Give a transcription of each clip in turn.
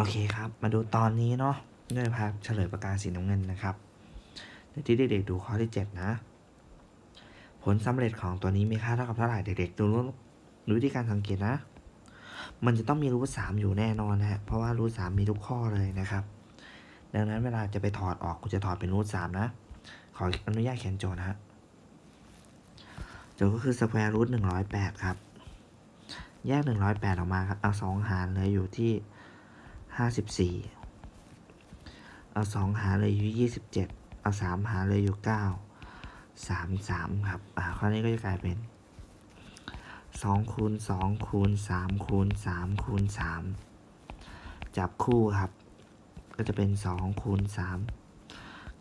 โอเคครับ มาดูตอนนี้เนาะด้วยภาพเฉลยประกาศสีน้ำเงินนะครับที่เด็กๆดูข้อที่ 7 นะ ผลสำเร็จของตัวนี้มีค่าเท่ากับเท่าไหร่เด็กๆดูรู้ดูวิธีการสังเกตนะ มันจะต้องมีรูทสามอยู่แน่นอนนะฮะเพราะว่ารูทสามมีทุกข้อเลยนะครับ ดังนั้นเวลาจะไปถอดออกคุณจะถอดเป็นรูทสามนะ ขออนุญาตเขียนโจทย์นะฮะโจทย์ก็คือสแควร์รูทหนึ่งร้อยแปดครับ แยกหนึ่งร้อยแปดออกมาครับเอาสองหารเลยอยู่ที่ ห้าสิบสี่เอาสองหารเลยอยู่ยี่สิบเจ็ดเอาสามหารเลยอยู่เก้าสามสามครับ อ่าข้อนี้ก็จะกลายเป็นสองคูณสองคูณสามคูณสามคูณสามจับคู่ครับ ก็จะเป็นสองคูณสาม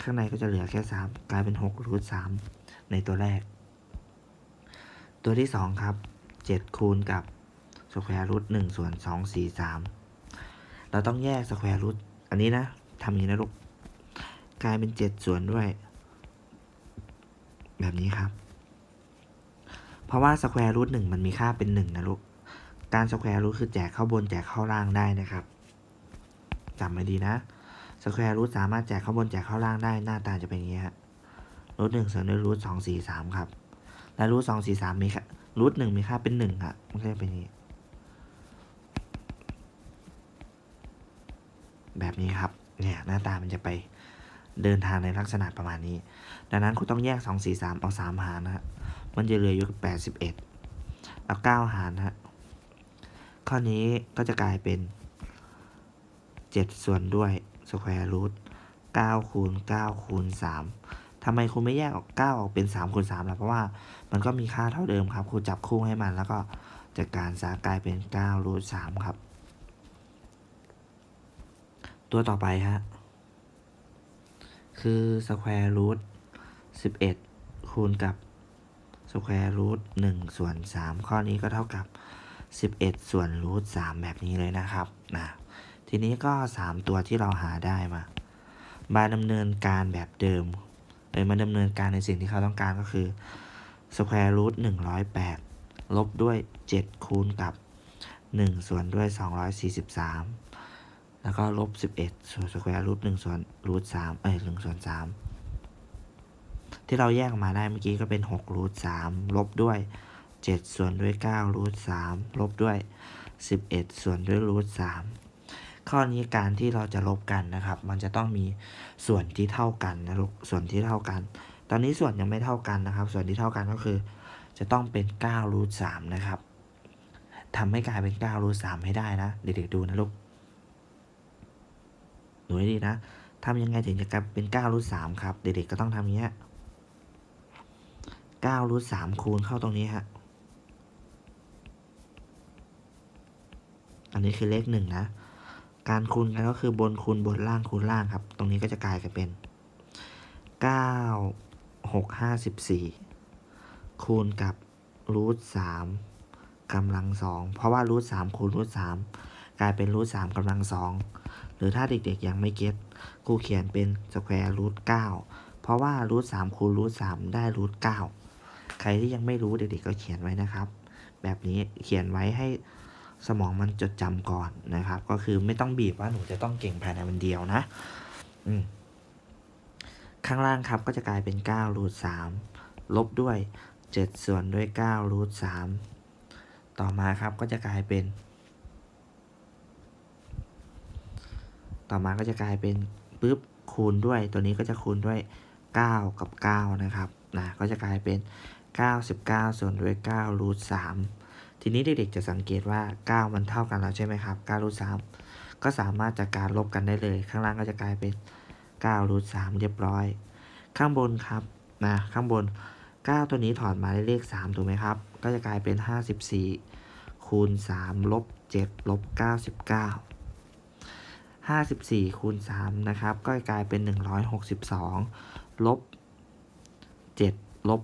ข้างในก็จะเหลือแค่สามกลายเป็นหกรูทสามในตัวแรก ตัวที่สองครับเจ็ดคูณกับสแควร์รูทหนึ่งส่วนสองสี่สาม เราต้องแยกสแควร์รูทอันนี้นะทำอย่างนี้นะลูก กลายเป็นเจ็ดส่วนด้วย แบบนี้ครับ เพราะว่าสแควร์รูทหนึ่งมันมีค่าเป็นหนึ่งนะลูก การสแควร์รูทคือแจกเข้าบนแจกเข้าล่างได้นะครับจำไว้ดีนะสแควร์รูทสามารถแจกเข้าบนแจกเข้าล่างได้หน้าตาจะเป็นอย่างนี้ฮะรูทหนึ่งส่วนด้วยรูทสองสี่สามครับ และรูทสองสี่สามมีค่ารูทหนึ่งมีค่าเป็นหนึ่งอะมันก็จะเป็นอย่างนี้ แบบนี้ครับ เนี่ยหน้าตามันจะไปเดินทางในลักษณะประมาณนี้ ดังนั้นคุณต้องแยกสองสี่สามเอาสามหารนะฮะ มันจะเหลืออยู่แปดสิบเอ็ดเอาเก้าหารนะฮะ ข้อนี้ก็จะกลายเป็นเจ็ดส่วนด้วยสแควร์รูทเก้าคูณเก้าคูณสามทำไมคุณไม่แยกออกเก้าออกเป็นสามคูณสามล่ะเพราะว่ามันก็มีค่าเท่าเดิมครับ คุณจับคู่ให้มันแล้วก็จัดการซะกลายเป็นเก้ารูทสามครับ ตัวต่อไปฮะ คือ square root 11 คูณกับ square root 1 ส่วน 3 ข้อนี้ก็เท่ากับ 11 ส่วน root 3 แบบนี้เลยนะครับนะทีนี้ก็ 3 ตัวที่เราหาได้มา มาดำเนินการแบบเดิมเอยมาดำเนินการในสิ่งที่เขาต้องการก็คือ square root 108 ลบด้วย 7 คูณกับ 1 ส่วนด้วย 243 แล้วก็ลบสิบเอ็ดส่วนสแควร์รูทหนึ่งส่วนรูทสามเอ้ยหนึ่งส่วนสามที่เราแยกมาได้เมื่อกี้ก็เป็นหกรูทสามลบด้วยเจ็ดส่วนด้วยเก้ารูทสามลบด้วยสิบเอ็ดส่วนด้วยรูทสามข้อนี้การที่เราจะลบกันนะครับ มันจะต้องมีส่วนที่เท่ากันนะลูกส่วนที่เท่ากัน ตอนนี้ส่วนยังไม่เท่ากันนะครับ ส่วนที่เท่ากันก็คือ จะต้องเป็น9รูทสามนะครับทำให้กลายเป็น9รูทสามให้ได้นะ เด็กๆดูนะลูก ดูให้ดีนะทำยังไงถึงจะกลายเป็น9รูทสามครับ เด็กๆก็ต้องทำอย่างเงี้ย9รูทสามคูณเข้าตรงนี้ฮะ อันนี้คือเลขหนึ่งนะ การคูณกันก็คือบนคูณบนล่างคูณล่างครับ ตรงนี้ก็จะกลายกันเป็น9 6 54คูณกับรูทสามกำลังสองเพราะว่ารูทสามคูณรูทสามกลายเป็นรูทสามกำลังสอง หรือถ้าเด็กๆยังไม่เก็ตครูเขียนเป็นสแควร์รูทเก้าเพราะว่ารูทสามคูณรูทสามได้รูทเก้าใครที่ยังไม่รู้เด็กๆก็เขียนไว้นะครับ แบบนี้เขียนไว้ให้สมองมันจดจำก่อนนะครับ ก็คือไม่ต้องบีบว่าหนูจะต้องเก่งภายในวันเดียวนะ อืมข้างล่างครับก็จะกลายเป็น9รูท3ลบด้วย 7 ส่วนด้วย9รูท3ต่อมาครับก็จะกลายเป็น ต่อมาก็จะกลายเป็นปุ๊บคูณด้วย ตัวนี้ก็จะคูณด้วย 9 กับ 9 นะครับนะก็จะกลายเป็น 99 ส่วนด้วย9รูท3ทีนี้เด็กๆจะสังเกตว่า 9 มันเท่ากันแล้วใช่ไหมครับ9รูท3ก็สามารถจากการลบกันได้เลย ข้างล่างก็จะกลายเป็น9รูท3เรียบร้อย ข้างบนครับนะข้างบน 9 ตัวนี้ถอนมาได้เลข 3 ถูกไหมครับ ก็จะกลายเป็น 54 คูณ 3 ลบ 7 ลบ 99 54คูณ3นะครับ ก็กลายเป็น 162 ลบ 7 ลบ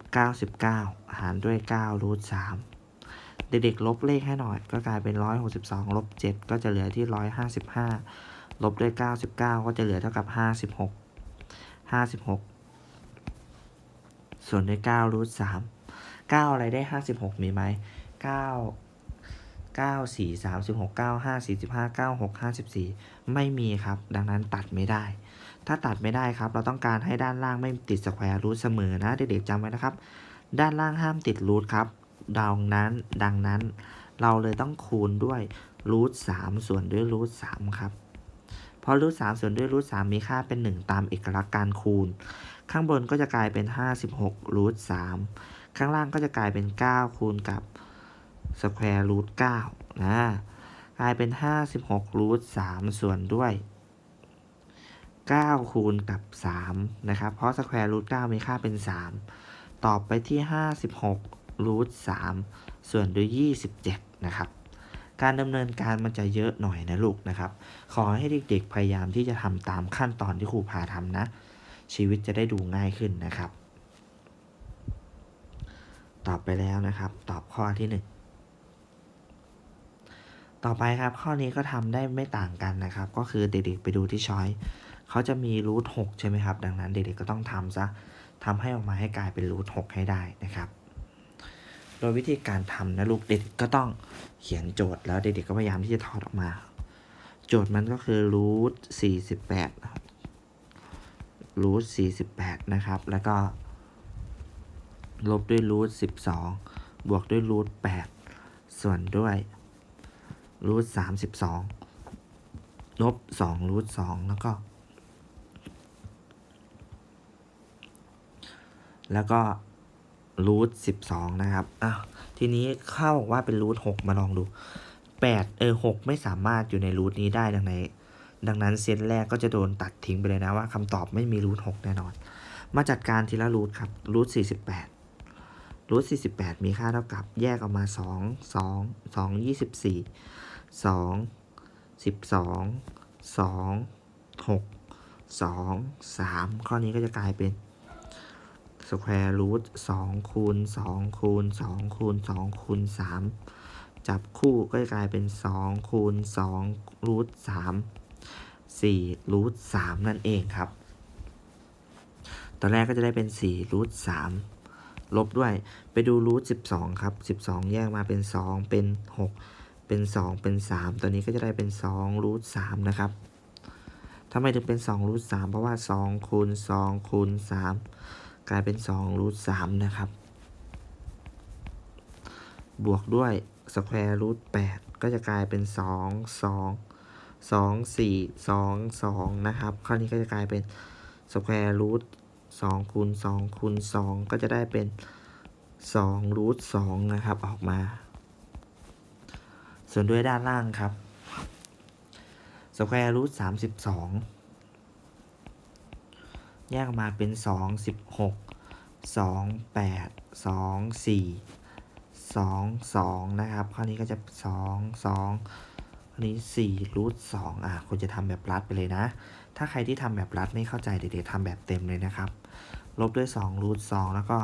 99 หารด้วย9รูท3เด็กๆลบเลขให้หน่อย ก็กลายเป็น 162 ลบ 7 ก็จะเหลือที่ 155 ลบด้วย 99 ก็จะเหลือเท่ากับ 56 56 ส่วนด้วย9รูท3 9 อะไรได้ 56 มีไหม9 9 4 36 9 5 45 9 6 54 ไม่มีครับ ดังนั้นตัดไม่ได้ ถ้าตัดไม่ได้ครับ เราต้องการให้ด้านล่างไม่ติดสแควร์รูทเสมอนะ เด็กๆจำไว้นะครับ ด้านล่างห้ามติดรูทครับ ดังนั้น ดังนั้น เราเลยต้องคูณด้วยรูท3ส่วนด้วยรูท3ครับเพราะรูท3ส่วนด้วยรูท3มีค่าเป็น 1 ตามเอกลักษณ์การคูณ ข้างบนก็จะกลายเป็น 56รูท3ข้างล่างก็จะกลายเป็น 9 คูณกับ สแควร์รูท9นะกลายเป็น56รูท3ส่วนด้วย9คูณกับ3นะครับ เพราะสแควร์รูท9มีค่าเป็น3ตอบไปที่56รูท3ส่วนด้วย27นะครับการดำเนินการมันจะเยอะหน่อยนะลูกนะครับ ขอให้เด็กๆพยายามที่จะทำตามขั้นตอนที่ครูพาทำนะ ชีวิตจะได้ดูง่ายขึ้นนะครับ ตอบไปแล้วนะครับ ตอบข้อที่หนึ่ง ต่อไปครับ ข้อนี้ก็ทำได้ไม่ต่างกันนะครับ ก็คือเด็กๆไปดูที่ช้อยเขาจะมีรูทหกใช่ไหมครับ ดังนั้นเด็กๆก็ต้องทำซะทำให้ออกมาให้กลายเป็นรูทหกให้ได้นะครับ โดยวิธีการทำนะลูกเด็กก็ต้องเขียนโจทย์แล้วเด็กๆก็พยายามที่จะถอดออกมา โจทย์มันก็คือรูทสี่สิบแปดรูทสี่สิบแปดนะครับ แล้วก็ลบด้วยรูทสิบสองบวกด้วยรูทแปดส่วนด้วย รูทสามสิบสองลบสองรูทสองแล้วก็ แล้วก็รูทสิบสองนะครับอ้าวทีนี้เข้าบอกว่าเป็นรูทหกมาลองดูแปดเออหกไม่สามารถอยู่ในรูทนี้ได้ดังนั้นดังนั้นเซตแรกก็จะโดนตัดทิ้งไปเลยนะว่าคำตอบไม่มีรูทหกแน่นอน มาจัดการทีละรูทครับรูทสี่สิบแปดรูทสี่สิบแปดมีค่าเท่ากับแยกออกมาสองสองสองยี่สิบสี่ สองสิบสองสองหกสองสามข้อนี้ก็จะกลายเป็นสแควร์รูทสองคูณสองคูณสองคูณสองคูณสามจับคู่ก็จะกลายเป็นสองคูณสองรูทสามสี่รูทสามนั่นเองครับ ตอนแรกก็จะได้เป็นสี่รูทสามลบด้วยไปดูรูทสิบสองครับสิบสองแยกมาเป็นสองเป็นหก เป็นสองเป็นสามตัวนี้ก็จะได้เป็นสองรูทสามนะครับทำไมถึงเป็นสองรูทสามเพราะว่าสองคูณสองคูณสามกลายเป็น2รูท3นะครับ บวกด้วยสแควร์รูท8ก็จะกลายเป็น 2 2 2 4 2 2 นะครับข้อนี้ก็จะกลายเป็นสแควร์รูท2คูณ2คูณ2ก็จะได้เป็น2รูท2นะครับออกมา ส่วนด้วยด้านล่างครับสแควร์รูท32แยกออกมาเป็นสองสิบหกสองแปดสองสี่สองสองนะครับข้อนี้ก็จะสองสองข้อนี้สี่รูทสองอะคุณจะทำแบบรัดไปเลยนะ ถ้าใครที่ทำแบบรัดไม่เข้าใจเด็กๆทำแบบเต็มเลยนะครับ ลบด้วยสองรูทสองแล้วก็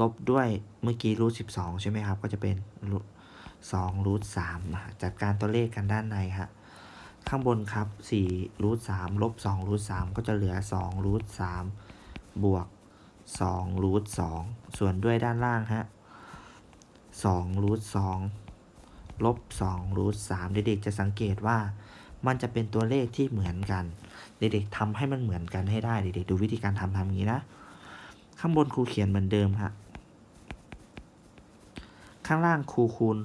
ลบด้วยเมื่อกี้รูทสิบสองใช่ไหมครับ ก็จะเป็น สองรูทสามจัดการตัวเลขกันด้านในฮะข้างบนครับ4รูท3ลบ2รูท3ก็จะเหลือ2รูท3บวก2รูท2ส่วนด้วยด้านล่างฮะ2รูท2ลบ2รูท3เด็กๆจะสังเกตว่ามันจะเป็นตัวเลขที่เหมือนกัน เด็กๆทำให้มันเหมือนกันให้ได้ เด็กๆดูวิธีการทำทำอย่างนี้นะ ข้างบนครูเขียนเหมือนเดิมฮะ ข้างล่างครูคูณ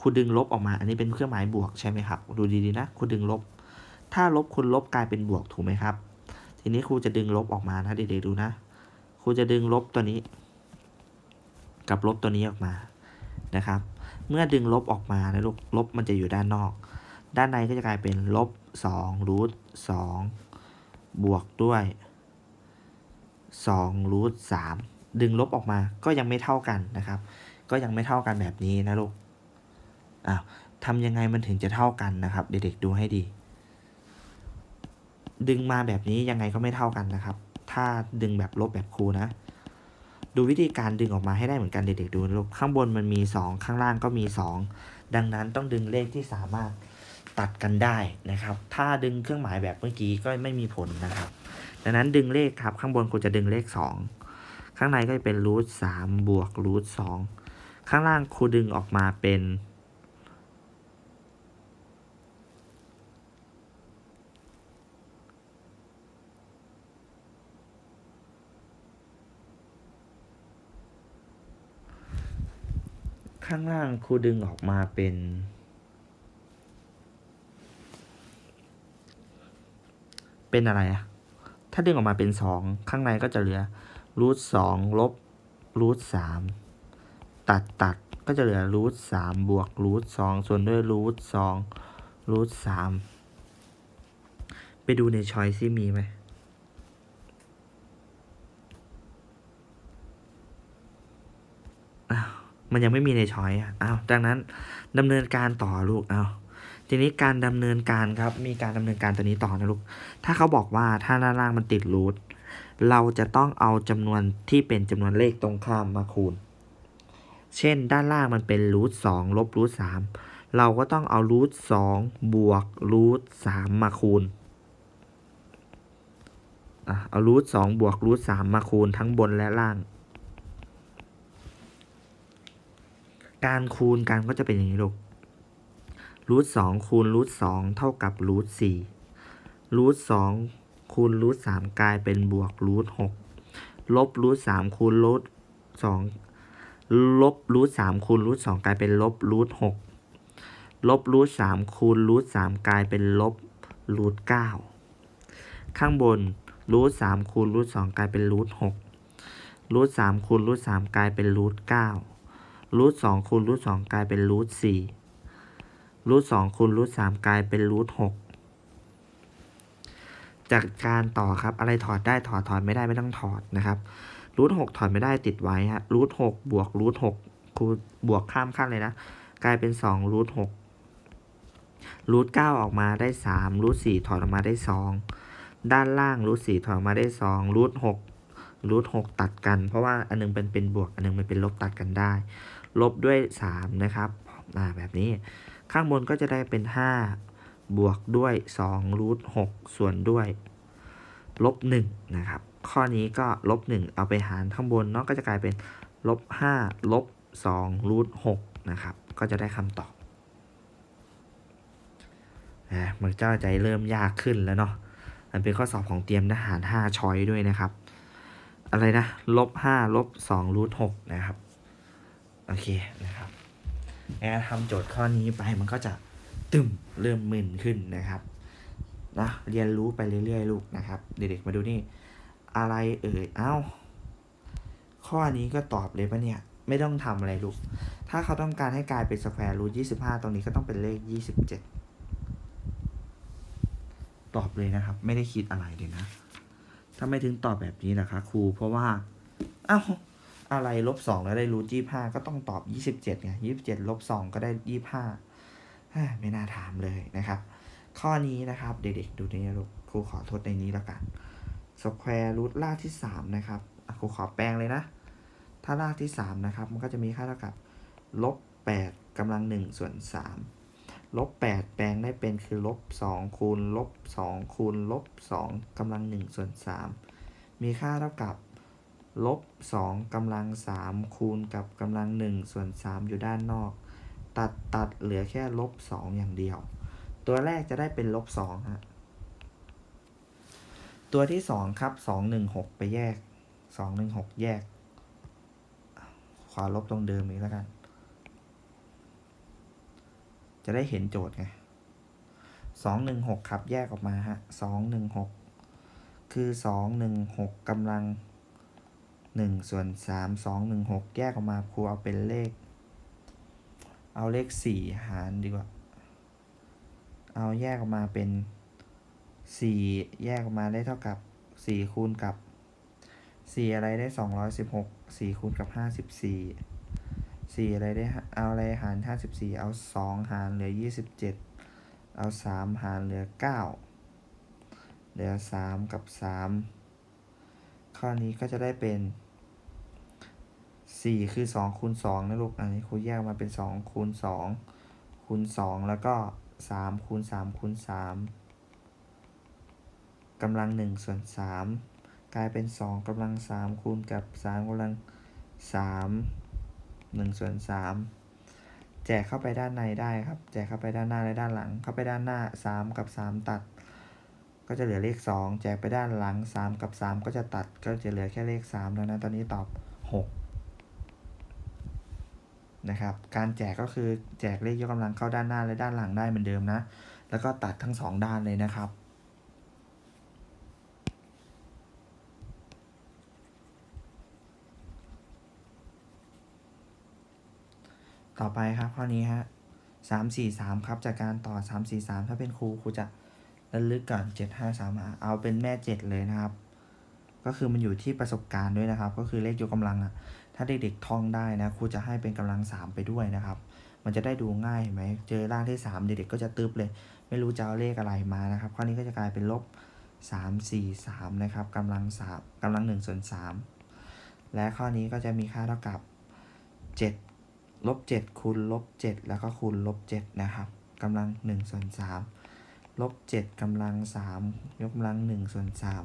ครูดึงลบออกมา อันนี้เป็นเครื่องหมายบวกใช่ไหมครับ ดูดีๆนะครูดึงลบ ถ้าลบคูณลบกลายเป็นบวกถูกไหมครับ ทีนี้ครูจะดึงลบออกมานะเด็กๆดูนะครูจะดึงลบตัวนี้ กับลบตัวนี้ออกมานะครับ เมื่อดึงลบออกมานะลูกลบมันจะอยู่ด้านนอก ด้านในก็จะกลายเป็นลบ2รูท2บวกด้วย2รูท3ดึงลบออกมาก็ยังไม่เท่ากันนะครับ ก็ยังไม่เท่ากันแบบนี้นะลูก อ้าวทำยังไงมันถึงจะเท่ากันนะครับ เด็กๆดูให้ดี ดึงมาแบบนี้ยังไงก็ไม่เท่ากันนะครับ ถ้าดึงแบบลบแบบคูนะ ดูวิธีการดึงออกมาให้ได้เหมือนกันเด็กๆดูลูกข้างบนมันมี 2 ข้างล่างก็มี 2 ดังนั้นต้องดึงเลขที่สามารถตัดกันได้นะครับ ถ้าดึงเครื่องหมายแบบเมื่อกี้ก็ไม่มีผลนะครับ ดังนั้นดึงเลขครับข้างบนคุณจะดึงเลข 2 ข้างในก็จะเป็นรูทสามบวกรูทสองข้างล่างครูดึงออกมาเป็น ข้างล่างครูดึงออกมาเป็น เป็นอะไรอะถ้าดึงออกมาเป็นสองข้างในก็จะเหลือรูทสองลบรูทสามตัดตัดก็จะเหลือรูทสามบวกรูทสองส่วนด้วยรูทสองรูทสามไปดูในช้อยซิมีไหม อ้าว มันยังไม่มีในช้อยอะอ้าวดังนั้นดำเนินการต่อลูกอ้าวทีนี้การดำเนินการครับมีการดำเนินการตัวนี้ต่อนะลูกถ้าเขาบอกว่าถ้าด้านล่างมันติดรูทเราจะต้องเอาจำนวนที่เป็นจำนวนเลขตรงข้ามมาคูณ เช่น ด้านล่างมันเป็นรูทสองลบรูทสามเราก็ต้องเอารูทสองบวกรูทสามมาคูณเอารูทสองบวกรูทสามมาคูณทั้งบนและล่าง การคูณกันก็จะเป็นอย่างนี้ลูกรูทสองคูณรูทสองเท่ากับรูทสี่รูทสองคูณรูทสามกลายเป็นบวกรูทหกลบรูทสามคูณรูทสองลบรูทสามคูณรูทสองกลายเป็นลบรูทหกลบรูทสามคูณรูทสามกลายเป็นลบรูทเก้าข้างบนรูทสามคูณรูทสองกลายเป็นรูทหกรูทสามคูณรูทสามกลายเป็นรูทเก้า รูทสองคูณรูทสองกลายเป็นรูทสี่รูทสองคูณรูทสามกลายเป็นรูทหกจากการต่อครับ อะไรถอดได้ถอดถอดไม่ได้ไม่ต้องถอดนะครับรูทหกถอดไม่ได้ติดไว้ฮะรูทหกบวกรูทหกคูณบวกข้ามขั้นเลยนะ กลายเป็นสองรูทหกรูทเก้าออกมาได้สามรูทสี่ถอดออกมาได้สองด้านล่างรูทสี่ถอดออกมาได้สองรูทหก รูทหกตัดกัน เพราะว่าอันนึงเป็นเป็นบวก อันนึงมันเป็นลบตัดกันได้ ลบด้วย 3 นะครับอ่าแบบนี้ ข้างบนก็จะได้เป็น 5 บวกด้วย2รูท6ส่วนด้วย ลบ1นะครับ ข้อนี้ก็ลบ1เอาไปหารข้างบนเนาะก็จะกลายเป็นลบ5ลบ2รูท6นะครับ ก็จะได้คำตอบมันเจ้าใจเริ่มยากขึ้นแล้วเนาะมันเป็นข้อสอบของเตรียมทหาร 5 ช้อยด้วยนะครับ อะไรนะลบ5ลบ2รูท6นะครับ โอเคนะครับแอร์ทำโจทย์ข้อนี้ไปมันก็จะตึมเริ่มมึนขึ้นนะครับนะเรียนรู้ไปเรื่อยๆ ลูกนะครับ เด็กๆมาดูนี่ อะไรเอ่ยเอ้า ข้อนี้ก็ตอบเลยปะเนี่ย ไม่ต้องทำอะไรลูก ถ้าเขาต้องการให้กลายเป็นสแควร์รูทยี่สิบห้าตรงนี้ก็ต้องเป็นเลขยี่สิบเจ็ดตอบเลยนะครับ ไม่ได้คิดอะไรเลยนะ ถ้าไม่ถึงตอบแบบนี้นะคะครู เพราะว่า เอ้า อะไรลบสองแล้วได้รูทยี่ห้าก็ต้องตอบยี่สิบเจ็ดไงยี่สิบเจ็ดลบสองก็ได้ยี่ห้าไม่น่าถามเลยนะครับ ข้อนี้นะครับ เด็กๆดูนี่ลูกครูขอทดในนี้แล้วกันสแควร์รูทรากที่สามนะครับครูขอแปลงเลยนะ ถ้ารากที่สามนะครับ มันก็จะมีค่าเท่ากับลบแปดกำลังหนึ่งส่วนสาม ลบแปดแปลงได้เป็นคือลบสองคูณลบสองคูณลบสองกำลังหนึ่งส่วนสามมีค่าเท่ากับลบสองกำลังสามคูณกับกำลังหนึ่งส่วนสามอยู่ด้านนอก ตัดตัดเหลือแค่ลบสอย่างเดียว ตัวแรกจะได้เป็นลบสองฮะตัวที่สองครับสองหนึ่งหกไปแยกสองหนึ่งหกแยกขอลบตรงเดิมอีกแล้วกัน จะได้เห็นโจทย์ไงสองหนึ่งหกครับ แยกออกมาฮะสองหนึ่งหกคือสองหนึ่งหกกำลังหนึ่งส่วนสามสองหนึ่งหกแยกออกมาครูเอาเป็นเลข เอาเลขสี่หารดีกว่า เอาแยกออกมาเป็นสี่แยกออกมาได้เท่ากับสี่คูณกับสี่อะไรได้สองร้อยสิบหกสี่คูณกับห้าสิบสี่ สี่อะไรได้ เอาอะไรหารห้าสิบสี่เอาสองหารเหลือยี่สิบเจ็ดเอาสามหารเหลือเก้าเหลือสามกับสามข้อนี้ก็จะได้เป็นสี่คือสองคูณสองนะลูก อันนี้ครูแยกมาเป็นสองคูณสองคูณสองแล้วก็สามคูณสามคูณสามกำลังหนึ่งส่วนสามกลายเป็นสองกำลังสามคูณกับสามกำลังสาม หนึ่งส่วนสามแจกเข้าไปด้านในได้ครับ แจกเข้าไปด้านหน้าและด้านหลัง เข้าไปด้านหน้าสามกับสามตัด ก็จะเหลือเลขสองแจกไปด้านหลังสามกับสามก็จะตัดก็จะเหลือแค่เลขสามแล้วนะตอนนี้ตอบหกนะครับ การแจกก็คือแจกเลขยกกำลังเข้าด้านหน้าและด้านหลังได้เหมือนเดิมนะ แล้วก็ตัดทั้งสองด้านเลยนะครับ ต่อไปครับข้อนี้ฮะสามสี่สามครับ จากการต่อสามสี่สามถ้าเป็นครูครูจะระลึกก่อนเจ็ดห้าสามเอาเป็นแม่เจ็ดเลยนะครับ ก็คือมันอยู่ที่ประสบการณ์ด้วยนะครับ ก็คือเลขยกกำลังอะถ้าเด็กๆท่องได้นะครูจะให้เป็นกำลังสามไปด้วยนะครับ มันจะได้ดูง่ายไหมเจอร่างที่สามเด็กๆก็จะตึบเลย ไม่รู้จะเอาเลขอะไรมานะครับ ข้อนี้ก็จะกลายเป็นลบสามสี่สามนะครับกำลังสามกำลังหนึ่งส่วนสามและข้อนี้ก็จะมีค่าเท่ากับเจ็ด ลบเจ็ดคูณลบเจ็ดแล้วก็คูณลบเจ็ดนะครับกำลังหนึ่งส่วนสามลบเจ็ดกำลังสามยกกำลังหนึ่งส่วนสาม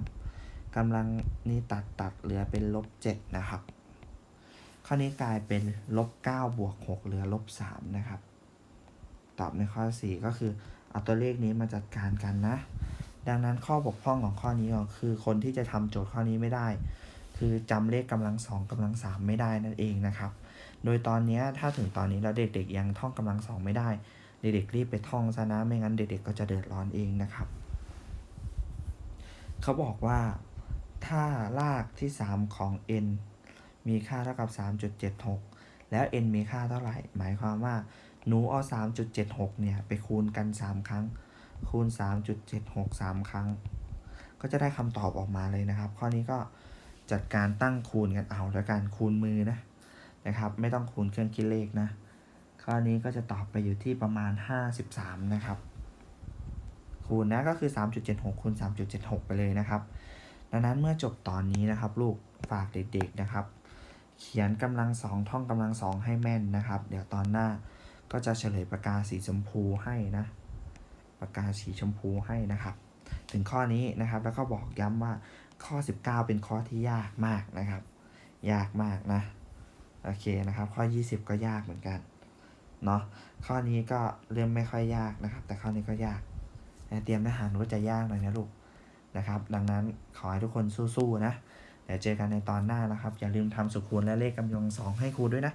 กำลังนี่ตัดตัดเหลือเป็นลบเจ็ดนะครับข้อนี้กลายเป็นลบเก้าบวกหกเหลือลบสามนะครับ ตอบในข้อ4ก็คือเอาตัวเลขนี้มาจัดการกันนะ ดังนั้นข้อบกพร่องของข้อนี้ก็คือคนที่จะทำโจทย์ข้อนี้ไม่ได้ คือจำเลขกำลังสองกำลังสามไม่ได้นั่นเองนะครับ โดยตอนนี้ถ้าถึงตอนนี้แล้วเด็กๆยังท่องกำลังสองไม่ได้ เด็กๆรีบไปท่องซะนะไม่งั้นเด็กๆก็จะเดือดร้อนเองนะครับ เขาบอกว่าถ้ารากที่ 3 ของ n มีค่าเท่ากับ 3.76 แล้ว n มีค่าเท่าไหร่ หมายความว่าหนูเอา 3.76 เนี่ย ไปคูณกัน 3 ครั้ง คูณ 3.76 3 ครั้ง ก็จะได้คำตอบออกมาเลยนะครับ ข้อนี้ก็จัดการตั้งคูณกันเอาแล้วกันคูณมือนะ นะครับ ไม่ต้องคูณเครื่องคิดเลขนะข้อนี้ก็จะตอบไปอยู่ที่ประมาณ 53 นะครับ คูณนะก็คือ 3.76คูณ3.76 ไปเลยนะครับ ดังนั้นเมื่อจบตอนนี้นะครับ ลูกฝากเด็กๆนะครับ เขียนกำลังสองท่องกำลังสองให้แม่นนะครับ เดี๋ยวตอนหน้าก็จะเฉลยปากกาสีชมพูให้นะปากกาสีชมพูให้นะครับ ถึงข้อนี้นะครับแล้วก็บอกย้ำว่าข้อ 19 เป็นข้อที่ยากมากนะครับ ยากมากนะ โอเคนะครับ ข้อ 20 ก็ยากเหมือนกันเนาะข้อนี้ก็เริ่มไม่ค่อยยากนะครับ แต่ข้อนี้ก็ยาก เตรียมทหารว่าจะยากหน่อยนะลูกนะครับ ดังนั้นขอให้ทุกคนสู้ๆนะเดี๋ยวเจอกันในตอนหน้านะครับ อย่าลืมทำสุขคูณและเลขกำยองสองให้ครูด้วยนะ